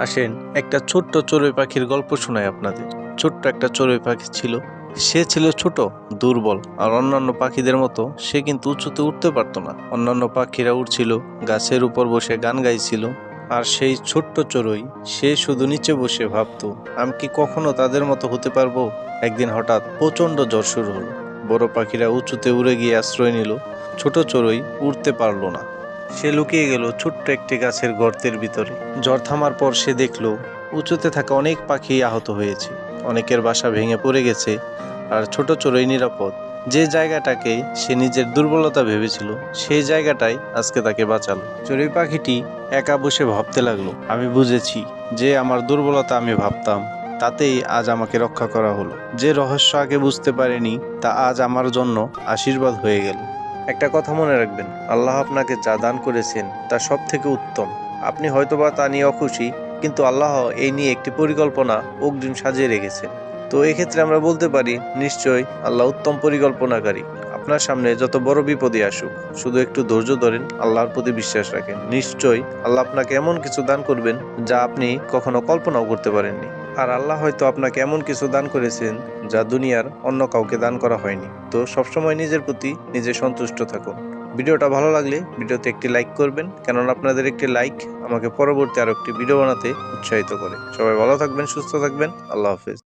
আসেন, একটা ছোট্ট চড়ুই পাখির গল্প শোনাই আপনাদের। ছোট্ট একটা চড়ুই পাখি ছিল। সে ছিল ছোট, দুর্বল, আর অন্যান্য পাখিদের মতো সে কিন্তু উঁচুতে উঠতে পারতো না। অন্যান্য পাখিরা উঠছিল গাছের উপর বসে গান গাইছিল, আর সেই ছোট্ট চড়ুই, সে শুধু নিচে বসে ভাবতো, আমি কি কখনো তাদের মতো হতে পারব? একদিন হঠাৎ প্রচণ্ড জ্বর শুরু হলো। বড় পাখিরা উঁচুতে উড়ে গিয়ে আশ্রয় নিল। ছোট চড়ুই উঠতে পারল না। সে লুকিয়ে গেল ছোট্ট একটি গাছের গর্তের ভিতরে। জ্বর থামার পর সে দেখল, উঁচুতে থাকা অনেক পাখি আহত হয়েছে। অনেকের বাসা ভেঙে পড়ে গেছে আর ছোট চড়ুই নিরাপদ। যে জায়গাটাকে সে নিজের দুর্বলতা ভেবেছিল, সেই জায়গাটাই আজকে তাকে বাঁচালো। চড়ুই পাখিটি একা বসে ভাবতে লাগল, আমি বুঝেছি যে আমার দুর্বলতা আমি ভাবতাম, তাতেই আজ আমাকে রক্ষা করা হলো। যে রহস্য আগে বুঝতে পারেনি, তা আজ আমার জন্য আশীর্বাদ হয়ে গেল। একটা কথা মনে রাখবেন, আল্লাহ আপনাকে যা দান করেছেন তা সব থেকে উত্তম। আপনি হয়তোবা তা নিয়ে অখুশি, কিন্তু আল্লাহ এই নিয়ে একটি পরিকল্পনা অগ্রিম সাজিয়ে রেখেছেন। তো এক্ষেত্রে আমরা বলতে পারি নিশ্চয়ই আল্লাহ উত্তম পরিকল্পনাকারী। আপনার সামনে যত বড় বিপদই আসুক, শুধু একটু ধৈর্য ধরেন, আল্লাহর প্রতি বিশ্বাস রাখেন। নিশ্চয়ই আল্লাহ আপনাকে এমন কিছু দান করবেন যা আপনি কখনো কল্পনাও করতে পারেননি। আর আল্লাহ হয়তো আপনাকে এমন কিছু দান করেছেন যা দুনিয়ার অন্য কাউকে দান করা হয়নি। তো সবসময় নিজের প্রতি নিজে সন্তুষ্ট থাকুন। ভিডিওটা ভালো লাগলে ভিডিওতে একটি লাইক করবেন, কেননা আপনাদের একটি লাইক আমাকে পরবর্তী আরও একটি ভিডিও বানাতে উৎসাহিত করে। সবাই ভালো থাকবেন, সুস্থ থাকবেন, আল্লাহ হাফেজ।